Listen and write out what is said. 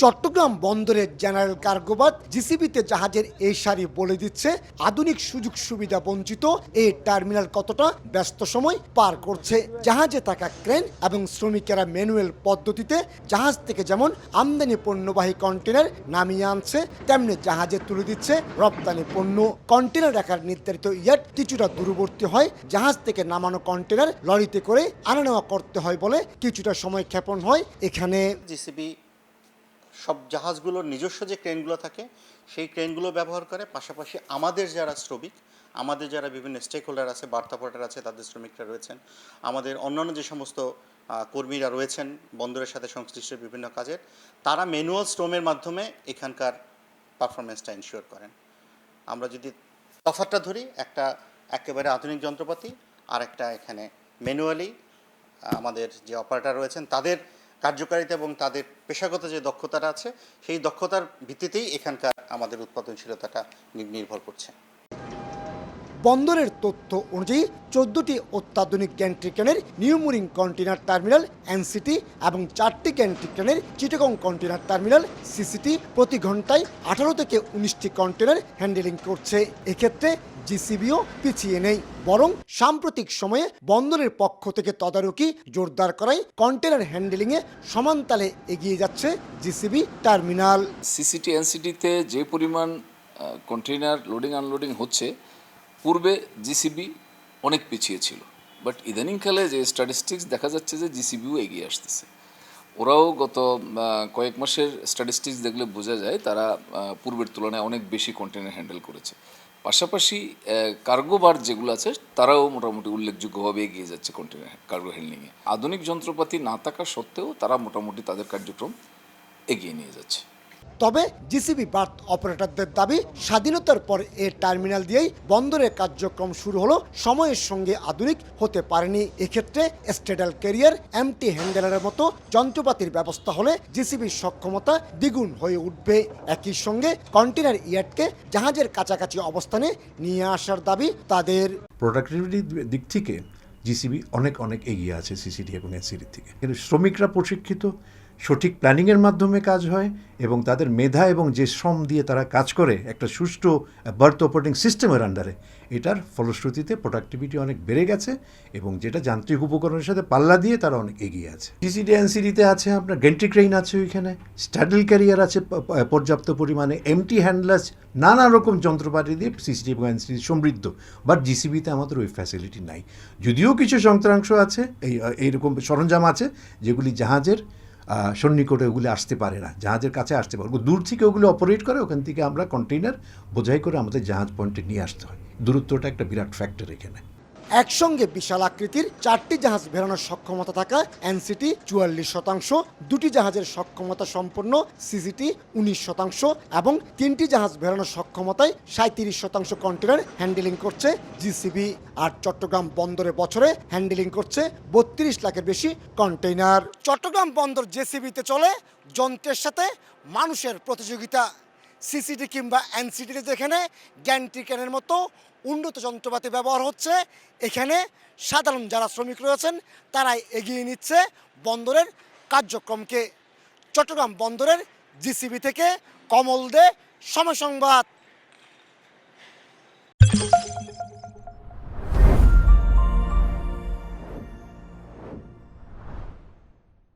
চট্টগ্রাম বন্দরের জেনারেল কার্গোবাদ জিসিবিতে জাহাজের এই সারি বলে দিচ্ছে, আধুনিক সুযোগ সুবিধা বঞ্চিত এই টার্মিনাল কতটা ব্যস্ত সময় পার করছে। জাহাজে থাকা ক্রেন এবং শ্রমিকেরা ম্যানুয়াল পদ্ধতিতে জাহাজ থেকে যেমন আমদানি পণ্যবাহী কন্টেনার নামিয়ে আনছে, তেমনি জাহাজে তুলে দিচ্ছে রপ্তানি পণ্য। কন্টেনার রাখার নির্ধারিত ইয়ার্ড কিছুটা দূরবর্তী হয়। জাহাজ থেকে নামানো কন্টেনার লরিতে করে আনা নেওয়া করতে হয় বলে কিছুটা সময় ক্ষেপণ হয় এখানে। জিসিবি সব জাহাজগুলোর নিজস্ব যে ক্রেনগুলো থাকে, সেই ক্রেনগুলো ব্যবহার করে। পাশাপাশি আমাদের যারা শ্রমিক, আমাদের যারা বিভিন্ন স্টেক হোল্ডার আছে, বার্তা আছে, তাদের শ্রমিকরা রয়েছেন। আমাদের অন্যান্য যে সমস্ত কর্মীরা রয়েছেন বন্দরের সাথে সংশ্লিষ্ট বিভিন্ন কাজের, তারা ম্যানুয়াল স্টোমের মাধ্যমে এখানকার পারফরমেন্সটা ইনশিওর করেন। আমরা যদি তফাতটা ধরি, একটা একেবারে আধুনিক যন্ত্রপাতি আর একটা এখানে ম্যানুয়ালি আমাদের যে অপারেটার রয়েছেন, তাদের কার্যকারিতা এবং তাদের পেশাগত যে দক্ষতাটা আছে, সেই দক্ষতার ভিত্তিতেই এখানকার আমাদের উৎপাদনশীলতাটা নির্ভর করছে। বন্দরের তথ্য অনুযায়ী, চোদ্দটি অত্যাধুনিক গ্যান্ট্রি ক্রেনের নিউমুরিং কন্টেনার টার্মিনাল, এনসিটি, এবং চারটি গ্যান্ট্রি ক্রেনের চিটাগং কন্টেনার টার্মিনাল, সিসিটি, প্রতি ঘন্টায় আঠারো থেকে উনিশটি কন্টেনার হ্যান্ডেলিং করছে। এক্ষেত্রে জিসিবিও পিছিয়ে নেই। বরং সাম্প্রতিক সময়ে বন্দরের পক্ষ থেকে তদারকি জোরদার করায় কন্টেনার হ্যান্ডেলিংয়ে সমানতালে এগিয়ে যাচ্ছে জিসিবি টার্মিনাল। সিসিটি, এনসিটিতে যে পরিমাণ কন্টেনার লোডিং, আনলোডিং হচ্ছে পূর্বে জিসিবি অনেক পিছিয়ে ছিল বাট ইদানিংকালে যে স্ট্যাটিস্টিক্স দেখা যাচ্ছে যে জিসিবিও এগিয়ে আসতেছে। ওরাও গত কয়েক মাসের স্ট্যাটিস্টিক্স দেখলে বোঝা যায় তারা পূর্বের তুলনায় অনেক বেশি কন্টেনার হ্যান্ডেল করেছে। পাশাপাশি কার্গো বার যেগুলো আছে, তারাও মোটামুটি উল্লেখযোগ্যভাবে এগিয়ে যাচ্ছে কন্টেনার কার্গো হ্যান্ডলিংয়ে আধুনিক যন্ত্রপাতি না থাকা সত্ত্বেও তারা মোটামুটি তাদের কার্যক্রম এগিয়ে নিয়ে যাচ্ছে। তবে জিসিবি বার্থ অপারেটরদের দাবি, স্বাধীনতার পর এ টার্মিনাল দিয়েই বন্দরের কার্যক্রম শুরু হলো, সময়ের সঙ্গে আধুনিক হতে পারেনি। এক্ষেত্রে স্টেডাল ক্যারিয়ার, এমটি হ্যান্ডেলারের মতো যন্ত্রপাতির ব্যবস্থা হলে জিসিবির সক্ষমতা দ্বিগুণ হয়ে উঠবে। একই সঙ্গে কন্টেনার ইয়ার্ডকে জাহাজের কাছাকাছি অবস্থানে নিয়ে আসার দাবি তাদের। প্রোডাক্টিভিটির দিক থেকে জিসিবি অনেক অনেক এগিয়ে আছে সিসিডি এবং এনসিডি থেকে। কিন্তু শ্রমিকরা প্রশিক্ষিত সঠিক প্ল্যানিংয়ের মাধ্যমে কাজ হয় এবং তাদের মেধা এবং যে শ্রম দিয়ে তারা কাজ করে একটা সুষ্ঠু বার্থ অপারেটিং সিস্টেমের আন্ডারে, এটার ফলশ্রুতিতে প্রোডাক্টিভিটি অনেক বেড়ে গেছে এবং যেটা যান্ত্রিক উপকরণের সাথে পাল্লা দিয়ে তারা অনেক এগিয়ে আছে। সিসিডি এনসিডিতে আছে আপনার গেন্ট্রি ক্রেইন আছে ওইখানে স্ট্যাডেল ক্যারিয়ার আছে পর্যাপ্ত পরিমাণে এমটি হ্যান্ডলাস নানা রকম যন্ত্রপাতি দিয়ে সিসিডি এবং এনসিডি সমৃদ্ধ বাট জিসিবিতে আমাদের ওই ফ্যাসিলিটি নাই। যদিও কিছু যন্ত্রাংশ আছে, এই, এইরকম সরঞ্জাম আছে, যেগুলি জাহাজের সন্নিকটে ওগুলি আসতে পারে না, জাহাজের কাছে আসতে পারে দূর থেকে ওগুলো অপারেট করে, ওখান থেকে আমরা কন্টেইনার বোঝাই করে আমাদের জাহাজ পয়েন্টে নিয়ে আসতে হয়। দূরত্বটা একটা বিরাট ফ্যাক্টর এখানে। একসঙ্গে বিশাল আকৃতির চারটি জাহাজ বেরোনোর সক্ষমতা থাকা এনসিটি চুয়াল্লিশ শতাংশ, দুটি জাহাজের সক্ষমতা সম্পন্ন সিসিটি উনিশ শতাংশ এবং তিনটি জাহাজ বেরোনোর সক্ষমতায় সাঁত্রিশ শতাংশ কন্টেনার হ্যান্ডেলিং করছে জিসিবি। আর চট্টগ্রাম বন্দরে বছরে হ্যান্ডেলিং করছে বত্রিশ লাখের বেশি কন্টেইনার। চট্টগ্রাম বন্দর জেসিবিতে চলে, যন্ত্রের সাথে মানুষের প্রতিযোগিতা। সিসিটি কিংবা এনসিটিতে যেখানে গ্যান্ট্রিকেনের মতো উন্নত যন্ত্রপাতি ব্যবহার হচ্ছে। এখানে সাধারণ যারা শ্রমিক রয়েছেন, তারাই এগিয়ে নিচ্ছে বন্দরের কার্যক্রমকে। চট্টগ্রাম বন্দরের জিসিবি থেকে কমল দে, সময় সংবাদ।